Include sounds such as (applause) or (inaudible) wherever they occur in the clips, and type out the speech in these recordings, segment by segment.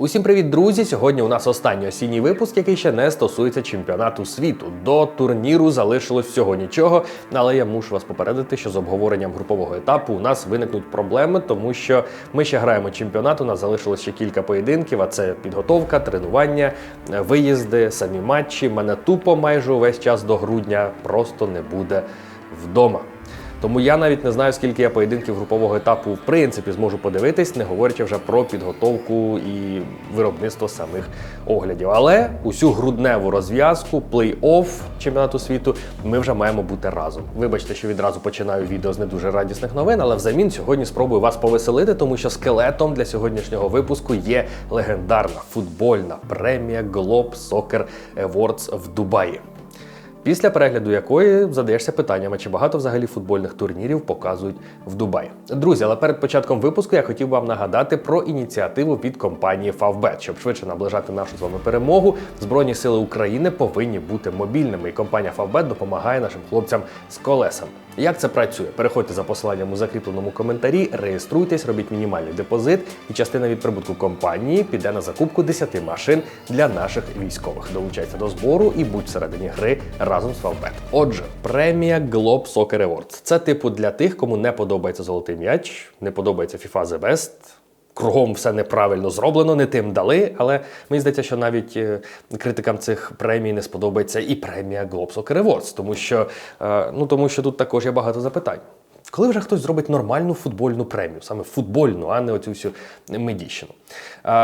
Усім привіт, друзі! Сьогодні у нас останній осінній випуск, який ще не стосується чемпіонату світу. До турніру залишилось всього нічого, але я мушу вас попередити, що з обговоренням групового етапу у нас виникнуть проблеми, тому що ми ще граємо чемпіонат. У нас залишилось ще кілька поєдинків. А це підготовка, тренування, виїзди, самі матчі. Мене тупо майже увесь час до грудня просто не буде вдома. Тому я навіть не знаю, скільки я поєдинків групового етапу в принципі зможу подивитись, не говорячи вже про підготовку і виробництво самих оглядів. Але усю грудневу розв'язку, плей-офф чемпіонату світу ми вже маємо бути разом. Вибачте, що відразу починаю відео з не дуже радісних новин, але взамін сьогодні спробую вас повеселити, тому що скелетом для сьогоднішнього випуску є легендарна футбольна премія Globe Soccer Awards в Дубаї. Після перегляду якої задаєшся питаннями, чи багато взагалі футбольних турнірів показують в Дубаї. Друзі, але перед початком випуску я хотів вам нагадати про ініціативу від компанії Favbet. Щоб швидше наближати нашу з вами перемогу, Збройні сили України повинні бути мобільними, і компанія Favbet допомагає нашим хлопцям з колесами. Як це працює? Переходьте за посиланням у закріпленому коментарі, реєструйтесь, робіть мінімальний депозит, і частина від прибутку компанії піде на закупку 10 машин для наших військових. Долучайся до збору і будь всередині гри разом з Favbet. Отже, премія Globe Soccer Awards. Це типу для тих, кому не подобається золотий м'яч, не подобається FIFA The Best. Кругом все неправильно зроблено, не тим дали. Але мені здається, що навіть е, критикам цих премій не сподобається і премія Globes Awards, тому що, е, ну, тому що тут також є багато запитань. Коли вже хтось зробить нормальну футбольну премію, саме футбольну, а не оцю всю медійщину.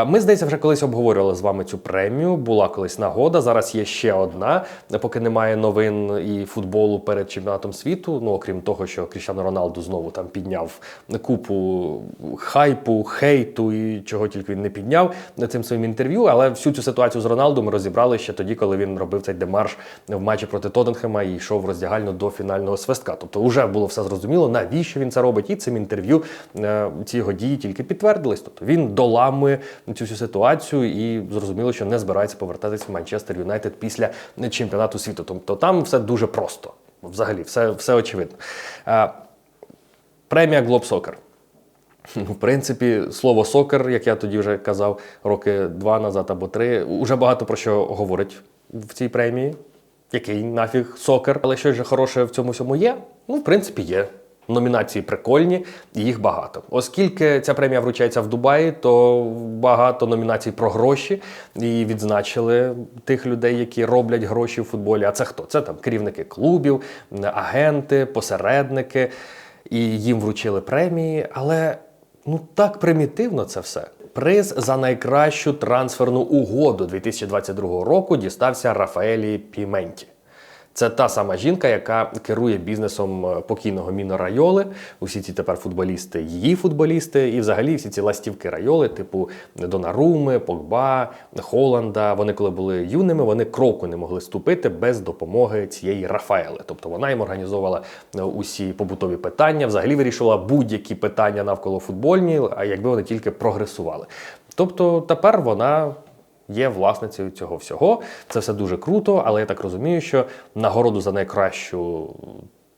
Ми, здається, вже колись обговорювали з вами цю премію. Була колись нагода. Зараз є ще одна, поки немає новин і футболу перед чемпіонатом світу. Ну окрім того, що Кріщано Роналду знову там підняв купу хайпу, хейту і чого тільки він не підняв цим своїм інтерв'ю. Але всю цю ситуацію з Роналду ми розібрали ще тоді, коли він робив цей демарш в матчі проти Тоттенхема і йшов в роздягальну до фінального свистка. Тобто, вже було все зрозуміло, навіщо він це робить, і цим інтерв'ю е, ці його дії тільки підтвердились. Тобто він доламує цю всю ситуацію і зрозуміло, що не збирається повертатись в Манчестер Юнайтед після чемпіонату світу. Тобто там все дуже просто. Взагалі, все, все очевидно. Е, Премія Globe Soccer. Ну, В принципі, слово сокер, як я тоді вже казав, роки два назад або три, уже багато про що говорить в цій премії. Який нафіг сокер, але щось же хороше в цьому всьому є? Ну, в принципі, є. Номінації прикольні, і їх багато. Оскільки ця премія вручається в Дубаї, то багато номінацій про гроші і відзначили тих людей, які роблять гроші в футболі. А це хто? Це там керівники клубів, агенти, посередники, і їм вручили премії. Але ну так примітивно це все. Приз за найкращу трансферну угоду 2022 року дістався Рафаелі Піменті. Це та сама жінка, яка керує бізнесом е, покійного Міно Райоли. Усі ці тепер футболісти, її футболісти, і взагалі всі ці ластівки Райоли, типу Донаруми, Погба, Холланда. Вони, коли були юними, вони кроку не могли ступити без допомоги цієї Рафаели. Тобто вона їм організовувала е, усі побутові питання, взагалі вирішувала будь-які питання навколо футбольні, а якби вони тільки прогресували. Тобто тепер вона є власницею цього всього. Це все дуже круто, але я так розумію, що нагороду за найкращу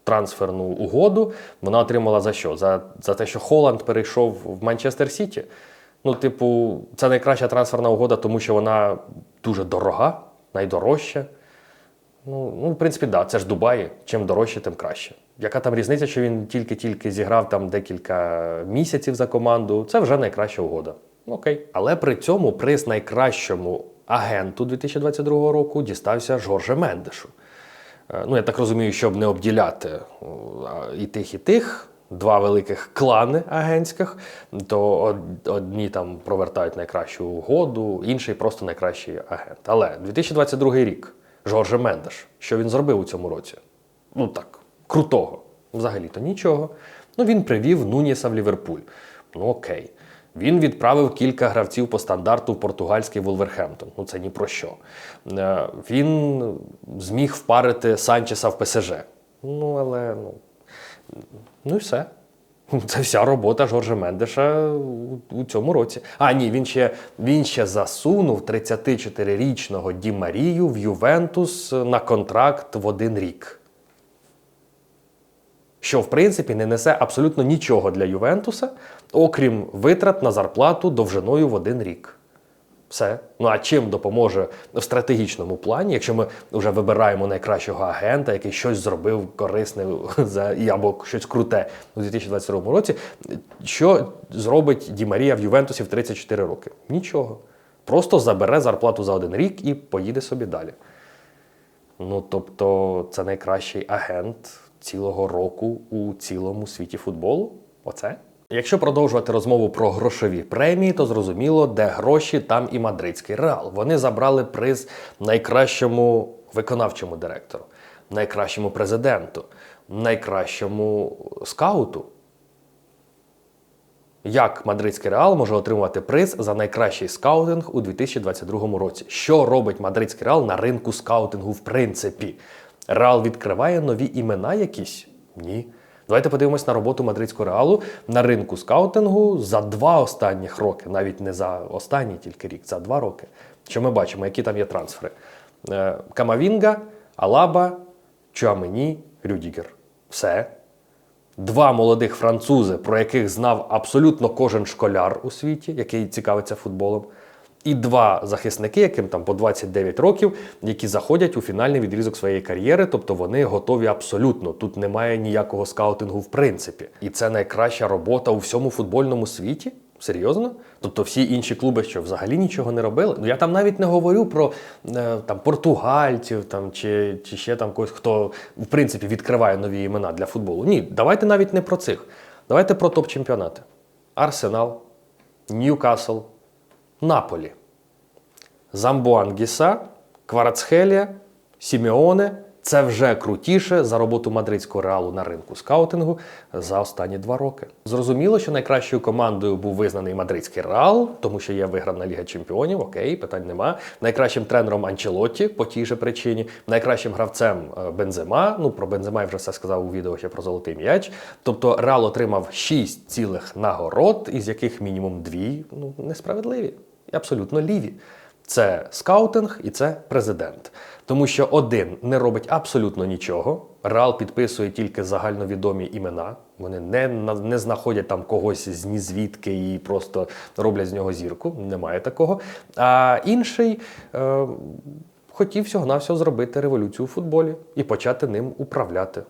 трансферну угоду вона отримала за що? За, за те, що Холланд перейшов в Манчестер Сіті. Ну, типу, це найкраща трансферна угода, тому що вона дуже дорога, найдорожча. Ну, ну, в принципі, да, це ж Дубаї. Чим дорожче, тим краще. Яка там різниця, що він тільки-тільки зіграв там декілька місяців за команду? Це вже найкраща угода. Окей. Але при цьому приз найкращому агенту 2022 року дістався Жорже Мендешу. Е, Ну, я так розумію, щоб не обділяти е, і тих, і тих. Два великих клани агентських, то одні там провертають найкращу угоду, інший просто найкращий агент. Але 2022 рік Жорже Мендеш, що він зробив у цьому році? Ну так, крутого. Взагалі-то нічого. Ну він привів Нуніса в Ліверпуль. Ну окей. Він відправив кілька гравців по стандарту в португальський Вулверхемптон. Ну це ні про що. Е, Він зміг впарити Санчеса в ПСЖ. Ну, але ну, ну і все. (laughs) Це вся робота Жоржа Мендеша у цьому році. А ні, він ще, він ще засунув 34-річного Ді Марію в Ювентус на контракт в один рік. Що, в принципі, не несе абсолютно нічого для Ювентуса, окрім витрат на зарплату довжиною в один рік. Все. Ну а чим допоможе в стратегічному плані, якщо ми вже вибираємо найкращого агента, який щось зробив корисне (laughs) за або щось круте у 2022 році, що зробить Ді Марія в Ювентусі в 34 роки? Нічого. Просто забере зарплату за один рік і поїде собі далі. Ну, тобто, це найкращий агент цілого року у цілому світі футболу. Оце. Якщо продовжувати розмову про грошові премії, то зрозуміло, де гроші, там і мадридський реал. Вони забрали приз найкращому виконавчому директору, найкращому президенту, найкращому скауту. Як мадридський реал може отримувати приз за найкращий скаутинг у 2022 році? Що робить мадридський реал на ринку скаутингу в принципі? Реал відкриває нові імена якісь? Ні. Давайте подивимось на роботу мадридського реалу на ринку скаутингу за два останніх роки, навіть не за останній тільки рік, за два роки. Що ми бачимо, які там є трансфери? Е, Камавінга, Алаба, Чуамені, Рюдігер. Все. Два молодих французи, про яких знав абсолютно кожен школяр у світі, який цікавиться футболом. І два захисники, яким там по 29 років, які заходять у фінальний відрізок своєї кар'єри, тобто вони готові абсолютно. Тут немає ніякого скаутингу в принципі. І це найкраща робота у всьому футбольному світі. Серйозно? Тобто всі інші клуби, що взагалі нічого не робили. Ну я там навіть не говорю про е, там португальців там чи, чи ще там когось, хто в принципі відкриває нові імена для футболу. Ні, давайте навіть не про цих. Давайте про топ-чемпіонати: Арсенал, Ньюкасл, Наполі, Замбуангіса, Кварацхелія, Сімеоне. Це вже крутіше за роботу мадридського реалу на ринку скаутингу за останні два роки. Зрозуміло, що найкращою командою був визнаний мадридський реал, тому що є виграна Ліга Чемпіонів. Окей, питань нема. Найкращим тренером Анчелотті по тій же причині, найкращим гравцем е, Бензема. Ну про Бензема я вже все сказав у відео ще про золотий м'яч. Тобто Реал отримав 6 цілих нагород, із яких мінімум дві ну несправедливі абсолютно ліві. Це скаутинг і це президент. Тому що один не робить абсолютно нічого. Реал підписує тільки загальновідомі імена. Вони не, не знаходять там когось з нізвідки і просто роблять з нього зірку. Немає такого. А інший е, хотів всього-навсього зробити революцію у футболі і почати ним управляти.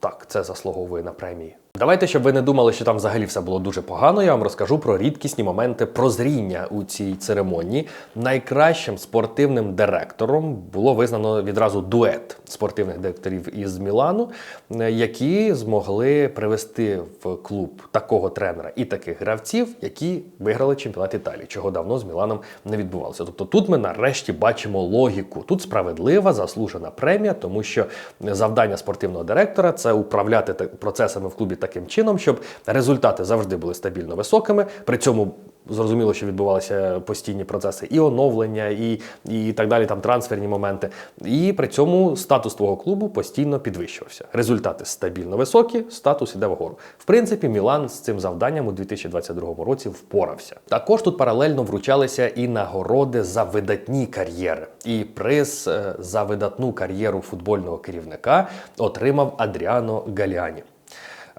Так, це заслуговує на премії. Давайте, щоб ви не думали, що там взагалі все було дуже погано. Я вам розкажу про рідкісні моменти прозріння у цій церемонії. Найкращим спортивним директором було визнано відразу дует спортивних директорів із Мілану, е, які змогли привести в клуб такого тренера і таких гравців, які виграли чемпіонат Італії, чого давно з Міланом не відбувалося. Тобто тут ми нарешті бачимо логіку. Тут справедлива заслужена премія, тому що завдання спортивного директора це управляти процесами в клубі таким чином, щоб результати завжди були стабільно високими. При цьому зрозуміло, що відбувалися постійні процеси і оновлення, і, і так далі, там трансферні моменти. І при цьому статус твого клубу постійно підвищувався. Результати стабільно високі, статус іде вгору. В принципі, Мілан з цим завданням у 2022 році впорався. Також тут паралельно вручалися і нагороди за видатні кар'єри. І приз е, за видатну кар'єру футбольного керівника отримав Адріано Галіані.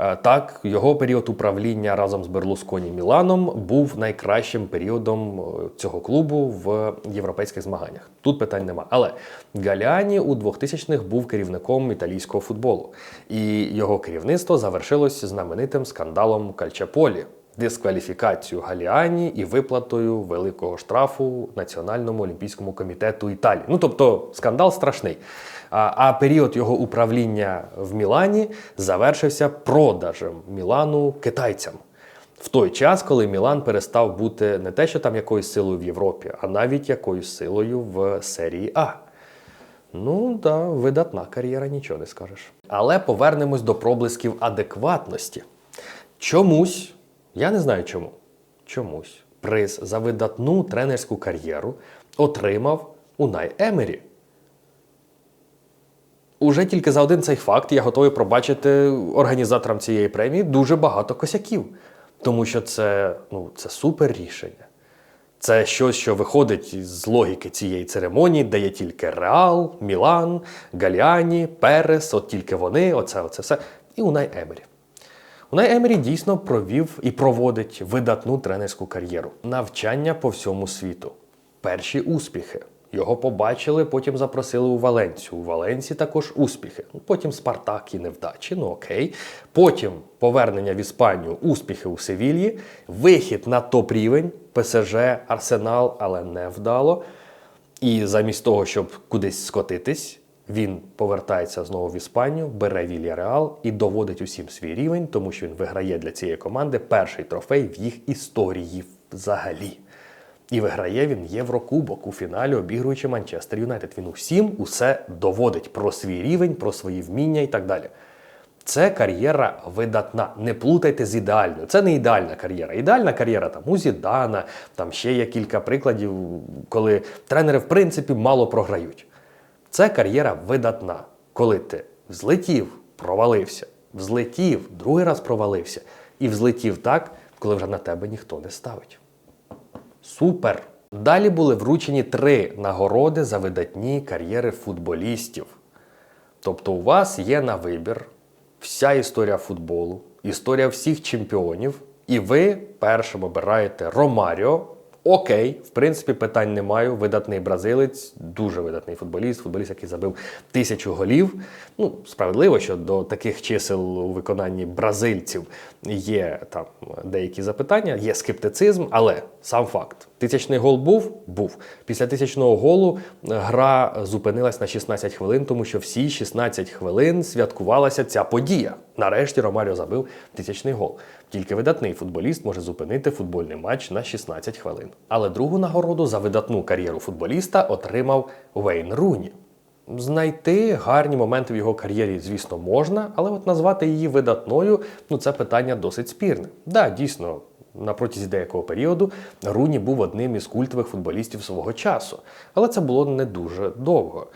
Е, Так, його період управління разом з Берлусконі Міланом був найкращим періодом е, цього клубу в європейських змаганнях. Тут питань нема. Але Галіані у 2000-х був керівником італійського футболу, і його керівництво завершилось знаменитим скандалом Кальчаполі. Дискваліфікацію Галіані і виплатою великого штрафу Національному олімпійському комітету Італії. Ну тобто скандал страшний. А, а період його управління в Мілані завершився продажем Мілану китайцям. В той час, коли Мілан перестав бути не те, що там якоюсь силою в Європі, а навіть якоюсь силою в серії А. Ну да, видатна кар'єра, нічого не скажеш. Але повернемось до проблисків адекватності. Чомусь, я не знаю чому, чомусь приз за видатну тренерську кар'єру отримав Унай Емері. Уже тільки за один цей факт я готовий пробачити організаторам цієї премії дуже багато косяків. Тому що це, ну, це супер рішення. Це щось, що виходить з логіки цієї церемонії, де є тільки Реал, Мілан, Галіані, Перес, от тільки вони, оце, оце все. І Унай Емері. Унай Емері дійсно провів і проводить видатну тренерську кар'єру, навчання по всьому світу. перші успіхи. Його побачили, потім запросили у Валенцію. У Валенції також успіхи. Ну, Потім Спартак і невдачі, ну окей. Потім повернення в Іспанію, успіхи у Севільї, вихід на топ-рівень, ПСЖ, Арсенал, але не вдало. І замість того, щоб кудись скотитись, він повертається знову в Іспанію, бере Вільяреал і доводить усім свій рівень, тому що він виграє для цієї команди перший трофей в їх історії взагалі. І виграє він Єврокубок у фіналі, обігруючи Манчестер Юнайтед. Він усім усе доводить про свій рівень, про свої вміння і так далі. Це кар'єра видатна. Не плутайте з ідеальною. Це не ідеальна кар'єра. Ідеальна кар'єра там у Зідана, там ще є кілька прикладів, коли тренери, в принципі, мало програють. Це кар'єра видатна, коли ти взлетів, провалився, взлетів, другий раз провалився, і взлетів так, коли вже на тебе ніхто не ставить. Супер! Далі були вручені три нагороди за видатні кар'єри футболістів. Тобто у вас є на вибір вся історія футболу, історія всіх чемпіонів, і ви першим обираєте Ромаріо. Окей, в принципі, питань немає. Видатний бразилець, дуже видатний футболіст, футболіст, який забив тисячу голів. Ну, справедливо, що до таких чисел у виконанні бразильців є там деякі запитання, є скептицизм, але сам факт. Тисячний гол був? Був. Після тисячного голу гра зупинилась на 16 хвилин, тому що всі 16 хвилин святкувалася ця подія. Нарешті Ромаріо забив тисячний гол. Тільки видатний футболіст може зупинити футбольний матч на 16 хвилин. Але другу нагороду за видатну кар'єру футболіста отримав Вейн Руні. Знайти гарні моменти в його кар'єрі, звісно, можна, але от назвати її видатною ну це питання досить спірне. Да, дійсно, на протязі деякого періоду Руні був одним із культових футболістів свого часу, але це було не дуже довго.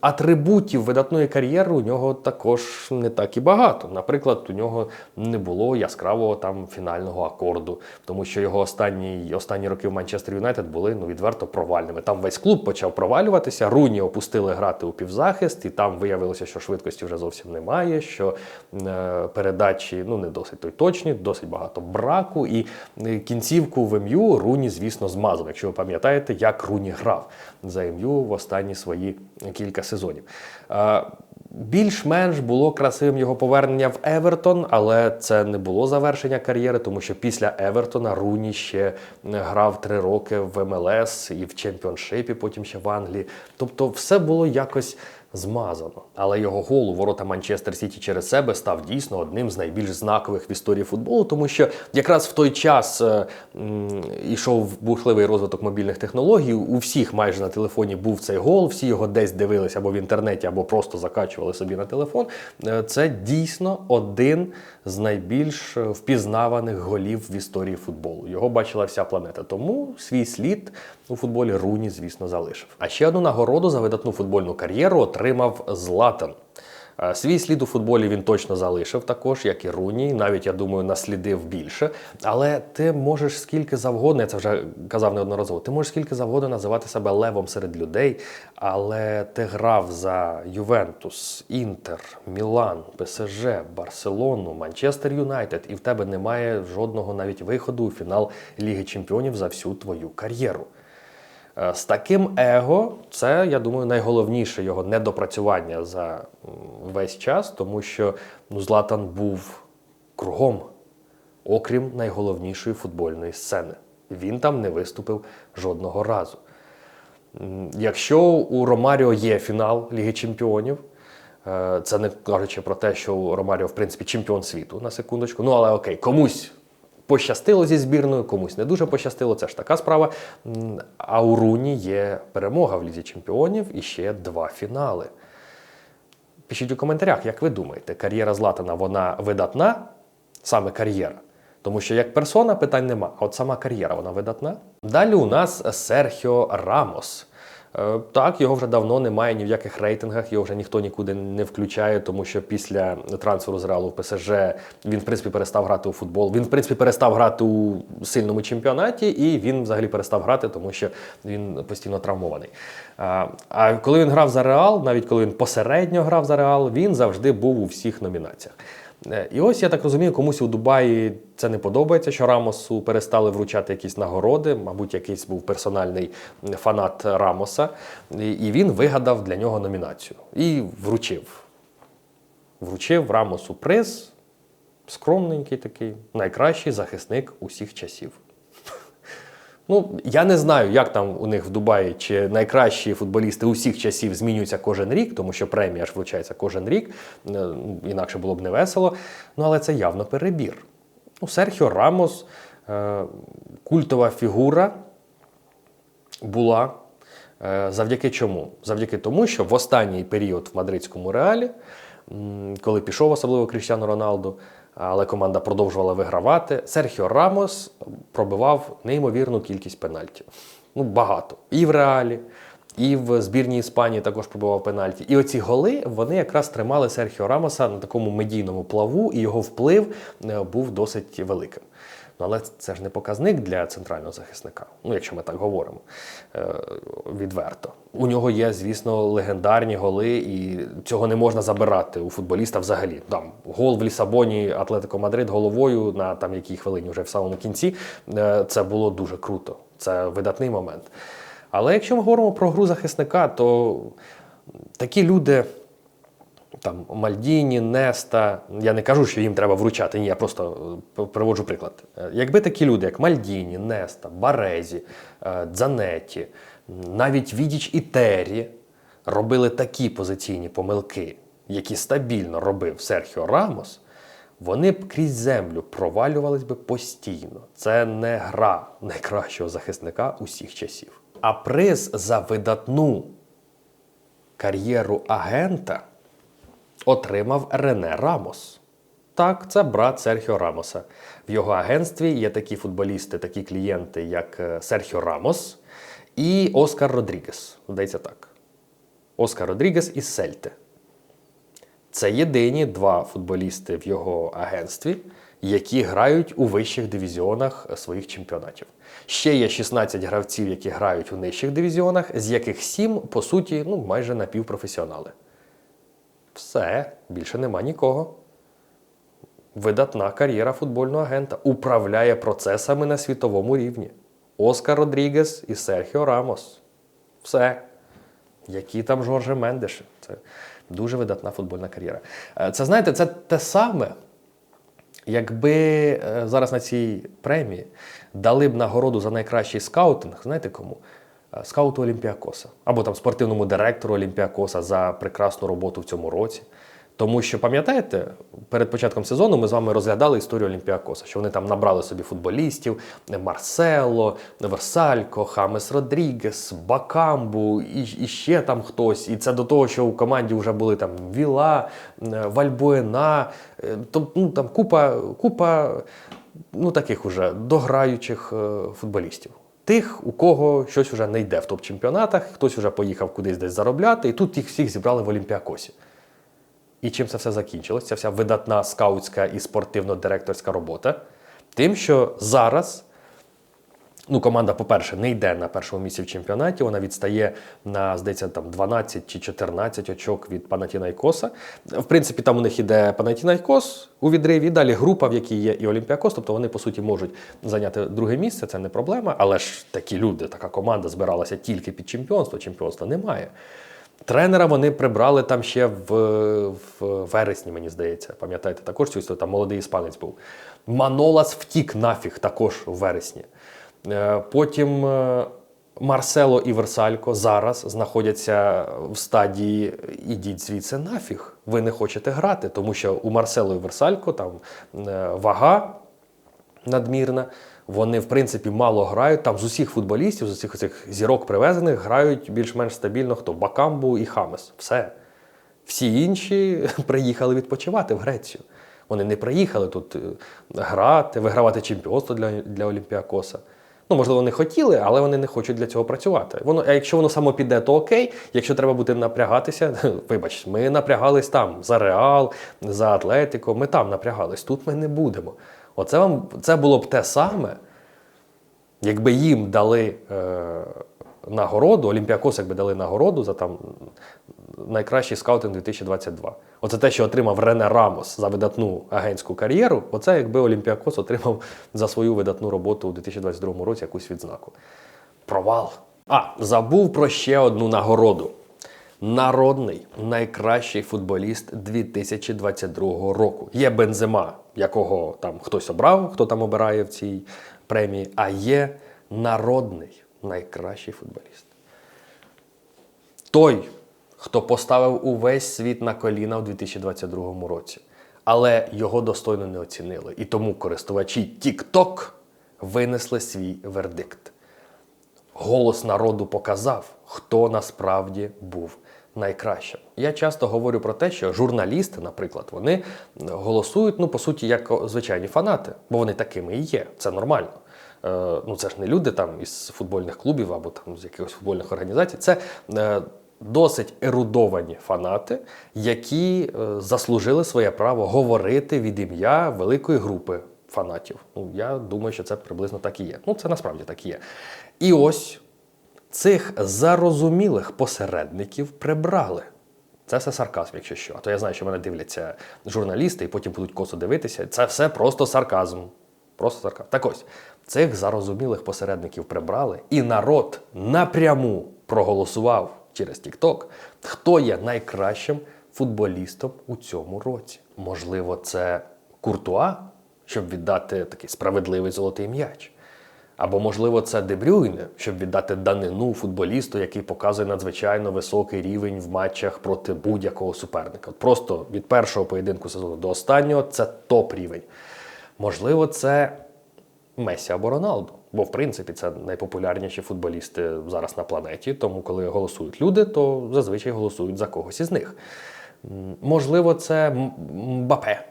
Атрибутів видатної кар'єри у нього також не так і багато. Наприклад, у нього не було яскравого там фінального акорду, тому що його останні останні роки в Манчестер Юнайтед були ну відверто провальними. Там весь клуб почав провалюватися. Руні опустили грати у півзахист, і там виявилося, що швидкості вже зовсім немає. Що е, передачі ну не досить той точні, досить багато браку. І е, кінцівку в МЮ Руні, звісно, змазав. Якщо ви пам'ятаєте, як Руні грав за МЮ в останні свої кілька сезонів. Е, Більш-менш було красивим його повернення в Евертон, але це не було завершення кар'єри, тому що після Евертона Руні ще грав три роки в МЛС і в чемпіоншипі, потім ще в Англії. Тобто, все було якось змазано. Але його гол у ворота Манчестер Сіті через себе став дійсно одним з найбільш знакових в історії футболу, тому що якраз в той час е, м, ішов бурхливий розвиток мобільних технологій. У всіх майже на телефоні був цей гол, всі його десь дивилися або в інтернеті, або просто закачували собі на телефон. Е, Це дійсно один з найбільш е, впізнаваних голів в історії футболу. Його бачила вся планета. Тому свій слід у футболі Руні, звісно, залишив. А ще одну нагороду за видатну футбольну кар'єру отримав Златан. Е, Свій слід у футболі він точно залишив також, як і Руні, навіть я думаю, наслідив більше. Але ти можеш скільки завгодно, я це вже казав неодноразово. Ти можеш скільки завгодно називати себе левом серед людей, але ти грав за Ювентус, Інтер, Мілан, ПСЖ, Барселону, Манчестер Юнайтед, і в тебе немає жодного навіть виходу у фінал Ліги Чемпіонів за всю твою кар'єру. Е, З таким его, це, я думаю, найголовніше його недопрацювання за весь час, тому що ну, Златан був кругом, окрім найголовнішої футбольної сцени. Він там не виступив жодного разу. Якщо у Ромаріо є фінал Ліги Чемпіонів, е, це не кажучи про те, що у Ромаріо, в принципі, чемпіон світу на секундочку. Ну, але окей, комусь пощастило зі збірною, комусь не дуже пощастило, це ж така справа. А у Руні є перемога в Лізі Чемпіонів і ще два фінали. Пишіть у коментарях, як ви думаєте, кар'єра Златана вона видатна, саме кар'єра. Тому що як персона питань нема, а от сама кар'єра вона видатна. Далі у нас Серхіо Рамос. Е, Так, його вже давно немає ні в яких рейтингах, його вже ніхто нікуди не включає, тому що після трансферу з Реалу в ПСЖ він, в принципі, перестав грати у футбол. Він, в принципі, перестав грати у сильному чемпіонаті, і він взагалі перестав грати, тому що він постійно травмований. А, А коли він грав за Реал, навіть коли він посередньо грав за Реал, він завжди був у всіх номінаціях. Е, І ось я так розумію, комусь у Дубаї це не подобається, що Рамосу перестали вручати якісь нагороди. Мабуть, якийсь був персональний фанат Рамоса, і і він вигадав для нього номінацію і вручив. Вручив Рамосу приз, скромненький такий, найкращий захисник усіх часів. Ну, я не знаю, як там у них в Дубаї, чи найкращі футболісти усіх часів змінюються кожен рік, тому що премія ж вручається кожен рік, е, інакше було б не весело. Ну, але це явно перебір. Ну, Серхіо Рамос, е, культова фігура була. Е, Завдяки чому? Завдяки тому, що в останній період в мадридському реалі, коли пішов особливо Кріштіану Роналду, але команда продовжувала вигравати, Серхіо Рамос пробивав неймовірну кількість пенальтів. Ну, багато. І в реалі, і в збірній Іспанії також пробивав пенальті. І оці голи вони якраз тримали Серхіо Рамоса на такому медійному плаву, і його вплив е, був досить великим. Ну, але це ж не показник для центрального захисника. Ну, якщо ми так говоримо е, відверто. У нього є, звісно, легендарні голи, і цього не можна забирати у футболіста взагалі. Там гол в Лісабоні, Атлетико Мадрид головою на там якій хвилині вже в самому кінці. е, Це було дуже круто. Це видатний момент. Але якщо ми говоримо про гру захисника, то такі люди там Мальдіні, Неста. Я не кажу, що їм треба вручати. Ні, я просто е, приводжу приклад. Е, Якби такі люди, як Мальдіні, Неста, Барезі, е, Дзанетті, навіть Відіч і Террі робили такі позиційні помилки, які стабільно робив Серхіо Рамос, вони б крізь землю провалювались би постійно. Це не гра найкращого захисника усіх часів. А приз за видатну кар'єру агента отримав Рене Рамос. Так, це брат Серхіо Рамоса. В його агентстві є такі футболісти, такі клієнти, як е, Серхіо Рамос і Оскар Родрігес. Здається так. Оскар Родрігес із Сельти. Це єдині два футболісти в його агентстві, які грають у вищих дивізіонах своїх чемпіонатів. Ще є 16 гравців, які грають у нижчих дивізіонах, з яких 7, по суті, ну, майже напівпрофесіонали. Все, більше нема нікого. Видатна кар'єра футбольного агента управляє процесами на світовому рівні. Оскар Родрігес і Серхіо Рамос. Все. Які там Жорже Мендеші. Це дуже видатна футбольна кар'єра. Е, Це знаєте, це те саме, якби е, зараз на цій премії дали б нагороду за найкращий скаутинг, знаєте кому? Е, Скауту Олімпіакоса або там спортивному директору Олімпіакоса за прекрасну роботу в цьому році. Тому що, пам'ятаєте, перед початком сезону ми з вами розглядали історію Олімпіакоса, що вони там набрали собі футболістів: Марсело, Версалько, Хамес Родрігес, Бакамбу і, і ще там хтось. І це до того, що у команді вже були там Віла, е, Вальбуена, е, ну, там купа, купа ну, таких уже дограючих е, футболістів. Тих, у кого щось вже не йде в топ-чемпіонатах, хтось вже поїхав кудись десь заробляти, і тут їх всіх зібрали в Олімпіакосі. І чим це все закінчилось? Ця вся видатна скаутська і спортивно-директорська робота. Тим, що зараз ну, команда, по-перше, не йде на першому місці в чемпіонаті, вона відстає на, здається, там 12 чи 14 очок від Панатінайкоса. В принципі, там у них іде Панатінайкос у відриві, далі група, в якій є і Олімпіакос, тобто вони, по суті, можуть зайняти друге місце, це не проблема. Але ж такі люди, така команда збиралася тільки під чемпіонство, чемпіонства немає. Тренера вони прибрали там ще в, в вересні, мені здається. Пам'ятаєте, також цю історію, там молодий іспанець був. Манолас втік нафіг також у вересні. Е, Потім е, Марсело і Версалько зараз знаходяться в стадії ідіть звідси нафіг. Ви не хочете грати, тому що у Марсело і Версалько там е, вага надмірна. Вони, в принципі, мало грають. Там з усіх футболістів, з усіх цих зірок привезених, грають більш-менш стабільно хто? Бакамбу і Хамес. Все. Всі інші (laughs) приїхали відпочивати в Грецію. Вони не приїхали тут грати, вигравати чемпіонство для, для Олімпіакоса. Ну, можливо, вони хотіли, але вони не хочуть для цього працювати. Воно, а якщо воно само піде, то окей. Якщо треба буде напрягатися, (laughs) вибач, ми напрягались там за Реал, за Атлетико, ми там напрягались. Тут ми не будемо. Оце вам це було б те саме, якби їм дали е, нагороду, Олімпіакос, якби дали нагороду за там найкращий скаутинг 2022. Оце те, що отримав Рене Рамос за видатну агентську кар'єру. Оце якби Олімпіакос отримав за свою видатну роботу у 2022 році якусь відзнаку. Провал. А, забув про ще одну нагороду. Народний найкращий футболіст 2022 року. Є Бензема, якого там хтось обрав, хто там обирає в цій премії, а є народний найкращий футболіст. Той, хто поставив увесь світ на коліна у 2022 році. Але його достойно не оцінили. І тому користувачі TikTok винесли свій вердикт. Голос народу показав, хто насправді був найкращим. Я часто говорю про те, що журналісти, наприклад, вони голосують, ну, по суті, як звичайні фанати, бо вони такими і є. Це нормально. Е, ну, це ж не люди там із футбольних клубів або там з якихось футбольних організацій. Це е, досить ерудовані фанати, які е, заслужили своє право говорити від ім'я великої групи фанатів. Ну, я думаю, що це приблизно так і є. Ну, це насправді так і є. І ось цих зарозумілих посередників прибрали. Це все сарказм, якщо що. А то я знаю, що мене дивляться журналісти і потім будуть косо дивитися. Це все просто сарказм. Просто сарказм. Так ось, цих зарозумілих посередників прибрали, і народ напряму проголосував через TikTok, хто є найкращим футболістом у цьому році. Можливо, це Куртуа, щоб віддати такий справедливий золотий м'яч. Або, можливо, це Дебрюйне, щоб віддати данину футболісту, який показує надзвичайно високий рівень в матчах проти будь-якого суперника. От просто від першого поєдинку сезону до останнього це топ рівень. Можливо, це Месі або Роналду. Бо, в принципі, це найпопулярніші футболісти зараз на планеті. Тому, коли голосують люди, то зазвичай голосують за когось із них. Можливо, це Мбапе.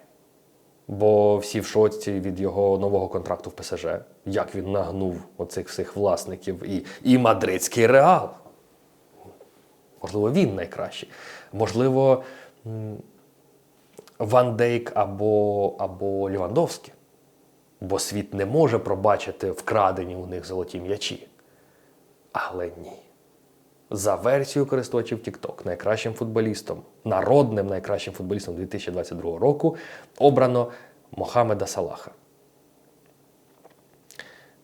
Бо всі в шоці від його нового контракту в ПСЖ, як він нагнув оцих всіх власників і, і мадридський реал. Можливо, він найкращий. Можливо, Ван Дейк або, або Лівандовський. Бо світ не може пробачити вкрадені у них золоті м'ячі. Але ні. За версією користувачів TikTok найкращим футболістом, народним найкращим футболістом 2022 року обрано Мохамеда Салаха.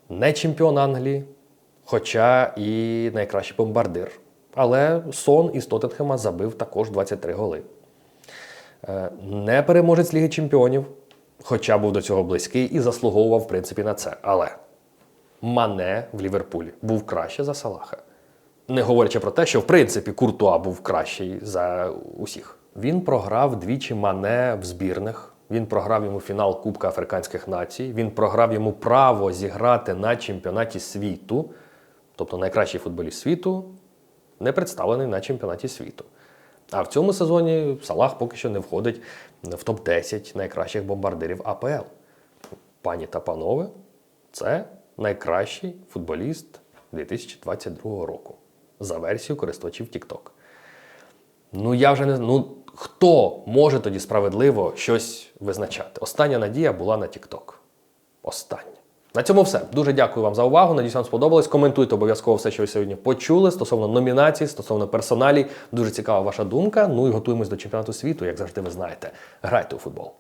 Не чемпіон Англії, хоча і найкращий бомбардир. Але Сон із Тоттенхема забив також 23 голи. Е, Не переможець Ліги Чемпіонів, хоча був до цього близький і заслуговував, в принципі, на це. Але Мане в Ліверпулі був краще за Салаха. Не говорячи про те, що в принципі Куртуа був кращий за усіх. Він програв двічі Мане в збірних. Він програв йому фінал Кубка Африканських націй. Він програв йому право зіграти на чемпіонаті світу. Тобто найкращий футболіст світу не представлений на чемпіонаті світу. А в цьому сезоні Салах поки що не входить в топ-10 найкращих бомбардирів АПЛ. Пані та панове, це найкращий футболіст 2022 року за версією користувачів TikTok. Ну я вже не ну хто може тоді справедливо щось визначати? Остання надія була на TikTok. Остання. На цьому все. Дуже дякую вам за увагу. Надіюсь, вам сподобалось. Коментуйте обов'язково все, що ви сьогодні почули стосовно номінацій, стосовно персоналій. Дуже цікава ваша думка. Ну і готуємось до чемпіонату світу, як завжди, ви знаєте. Грайте у футбол.